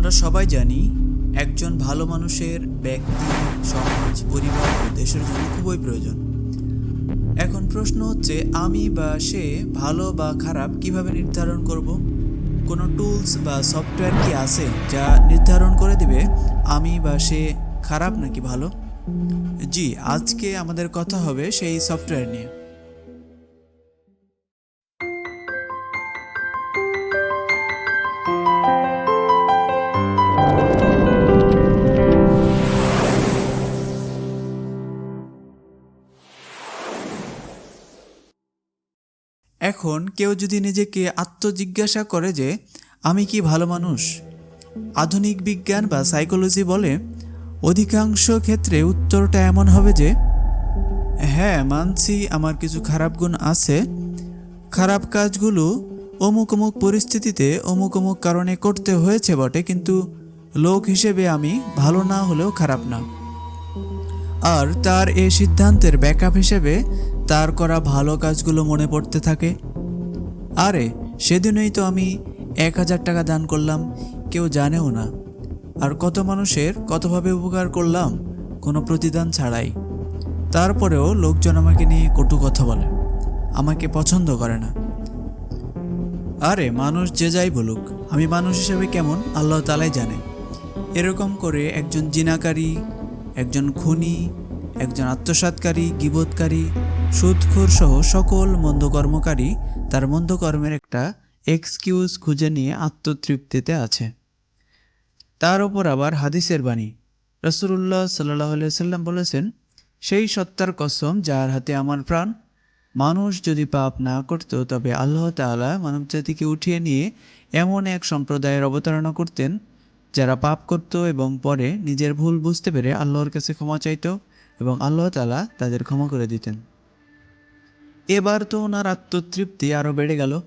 আমরা সবাই জানি একজন ভালো মানুষের ব্যক্তি, সমাজ, পরিবার ও দেশের জন্য খুবই প্রয়োজন। এখন প্রশ্ন হচ্ছে, আমি বা সে ভালো বা খারাপ কীভাবে নির্ধারণ করব? কোনো টুলস বা সফটওয়্যার কি আছে যা নির্ধারণ করে দিবে আমি বা সে খারাপ নাকি ভালো? জি, আজকে আমাদের কথা হবে সেই সফটওয়্যার নিয়ে। এখন কেউ যদি নিজেকে আত্মজিজ্ঞাসা করে যে, আমি কি ভালো মানুষ? আধুনিক বিজ্ঞান বা সাইকোলজি বলে, অধিকাংশ ক্ষেত্রে উত্তরটা এমন হবে যে হ্যাঁ মানছি আমার কিছু খারাপ গুণ আছে। খারাপ কাজগুলো অমুক অমুক পরিস্থিতিতে অমুক অমুক কারণে করতে হয়েছে বটে, কিন্তু লোক হিসেবে আমি ভালো না হলেও খারাপ না। আর তার এই সিদ্ধান্তের ব্যাকআপ হিসেবে তার করা ভালো কাজগুলো মনে পড়তে থাকে। আরে, সেদিনই তো আমি এক হাজার টাকা দান করলাম, কেউ জানেও না। আর কত মানুষের কতভাবে উপকার করলাম, কোনো প্রতিদান ছাড়াই। তারপরেও লোকজন আমাকে নিয়ে কটু কথা বলে, আমাকে পছন্দ করে না। আরে, মানুষ যে যাই বলুক, আমি মানুষ হিসেবে কেমন, আল্লাহ তালাই জানে। এরকম করে একজন জিনাকারী, একজন খুনি, একজন আত্মসাৎকারী, গিবোধকারী সুদখোর সহ সকল মন্দকর্মকারী তার মন্দকর্মের একটা এক্সকিউজ খুঁজে নিয়ে আত্মতৃপ্তিতে আছে। তার ওপর আবার হাদিসের বাণী। রসুল্লাহ সাল্লাহ সাল্লাম বলেছেন, সেই সত্তার কসম যার হাতে আমার প্রাণ, মানুষ যদি পাপ না করত, তবে আল্লাহ তাআলা মানবজাতিকে উঠিয়ে নিয়ে এমন এক সম্প্রদায়ের অবতারণা করতেন, যারা পাপ করত এবং পরে নিজের ভুল বুঝতে পেরে আল্লাহর কাছে ক্ষমা চাইত এবং আল্লাহ তালা তাদের ক্ষমা করে দিতেন। এবার তো ওনার আত্মতৃপ্তি আরও বেড়ে গেল।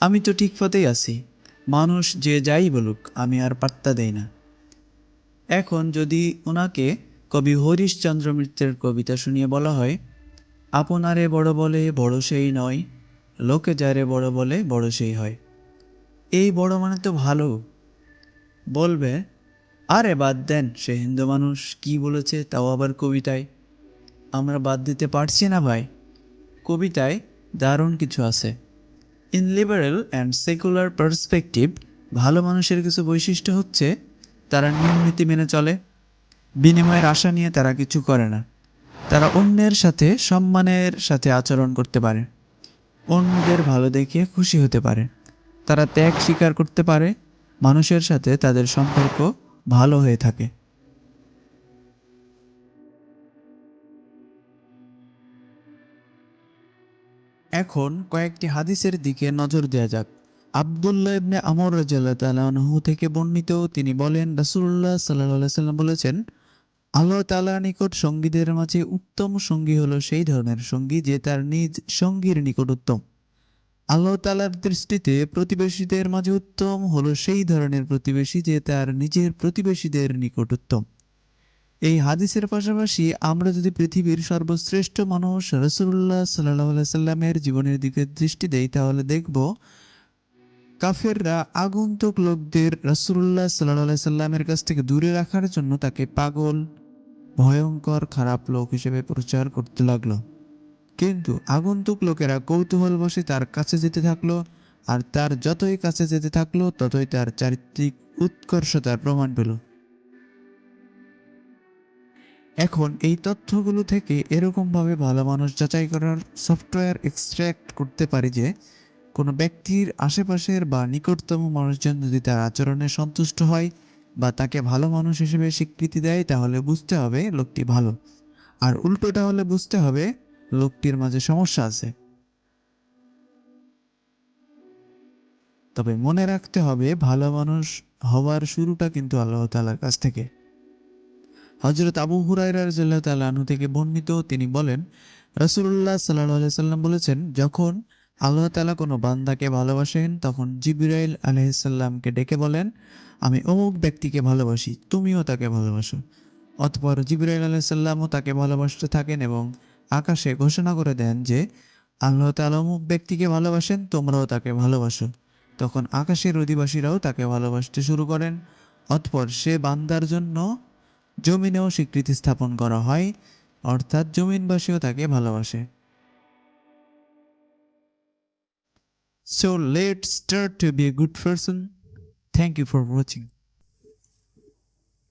আমি তো ঠিক পথেই আছি। মানুষ যে যাই বলুক, আমি আর পাত্তা দেই না। এখন যদি ওনাকে কবি হরিশচন্দ্র মিত্রের কবিতা শুনিয়ে বলা হয়, আপনারে বড় বলে বড় সেই নয়, লোকে যারে বড় বলে বড় সেই হয়। এই বড় মানে তো ভালো। বলবে আরে বাদ দেন, সে হিন্দু মানুষ কি বলেছে তাও আবার কবিতায়। আমরা বাদ দিতে পারছি না ভাই। কবিতায় দারুণ কিছু আছে। In liberal and secular perspective ভালো মানুষের কিছু বৈশিষ্ট্য হচ্ছে তারা নিয়ম নীতি মেনে চলে। বিনিময়ের আশা নিয়ে তারা কিছু করে না। তারা অন্যের সাথে, সম্মানের সাথে আচরণ করতে পারে। অন্যদের ভালো দেখিয়ে খুশি হতে পারে। তারা ত্যাগ স্বীকার করতে পারে। মানুষের সাথে তাদের সম্পর্ক ভালো হয়ে থাকে। এখন কয়েকটি হাদিসের দিকে নজর দেওয়া যাক। আবদুল্লাহ ইবনে আমর আনহু থেকে বর্ণিত তিনি বলেন, রাসূলুল্লাহ সাল্লাল্লাহু আলাইহি সাল্লাম বলেছেন, আল্লাহ তাআলার নিকট সঙ্গীদের মাঝে উত্তম সঙ্গী হলো সেই ধরনের সঙ্গী যে তার নিজ সঙ্গীর নিকট উত্তম। আল্লাহ তাআলার দৃষ্টিতে প্রতিবেশীদের মাঝে উত্তম হলো সেই ধরনের প্রতিবেশী যে তার নিজের প্রতিবেশীদের নিকট উত্তম। এই হাদিসের পাশাপাশি আমরা যদি পৃথিবীর সর্বশ্রেষ্ঠ মানুষ রসুল্লাহ সাল্লাহ সাল্লামের জীবনের দিকে দৃষ্টি দেই, তাহলে দেখব কাফেররা আগন্তুক লোকদের রসুল্লাহ সাল্লাহ সাল্লামের কাছ থেকে দূরে রাখার জন্য তাকে পাগল, ভয়ঙ্কর, খারাপ লোক হিসেবে প্রচার করতে লাগল। কিন্তু আগন্তুক লোকেরা কৌতূহল বসে তার কাছে যেতে থাকল, আর তার যতই কাছে যেতে থাকল, ততই তার চারিত্রিক উৎকর্ষতার প্রমাণ পেল। এখন এই তথ্যগুলো থেকে এরকমভাবে ভালো মানুষ যাচাই করার সফটওয়্যার এক্সট্র্যাক্ট করতে পারি যে, কোনো ব্যক্তির আশেপাশের বা নিকটতম মানুষজন যদি তার আচরণে সন্তুষ্ট হয় বা তাকে ভালো মানুষ হিসেবে স্বীকৃতি দেয়, তাহলে বুঝতে হবে লোকটি ভালো। আর উল্টোটা হলে বুঝতে হবে লোকটির মাঝে সমস্যা আছে। তবে মনে রাখতে হবে, ভালো মানুষ হওয়ার শুরুটা কিন্তু আল্লাহ তালার কাছ থেকে। হজরত আবু হুরাইরা রাজিয়াল্লাহ তাআলা আনহু থেকে বর্ণিত তিনি বলেন, রাসূলুল্লাহ সাল্লাল্লাহু আলাইহি সাল্লাম বলেছেন, যখন আল্লাহ তাআলা কোনো বান্দাকে ভালোবাসেন, তখন জিবরাইল আলাইহিসসালামকে ডেকে বলেন, আমি অমুক ব্যক্তিকে ভালোবাসি, তুমিও তাকে ভালোবাসো। অতপর জিবরাইল আলাইহিসসালামও তাকে ভালোবাসতে থাকেন এবং আকাশে ঘোষণা করে দেন যে, আল্লাহ তালা অমুক ব্যক্তিকে ভালোবাসেন, তোমরাও তাকে ভালোবাসো। তখন আকাশের অধিবাসীরাও তাকে ভালোবাসতে শুরু করেন। অতপর সে বান্দার জন্য জমিনেও স্বীকৃতি স্থাপন করা হয়, অর্থাৎ জমিনবাসীও তাকে ভালোবাসে। So let start to be a good person thank you for watching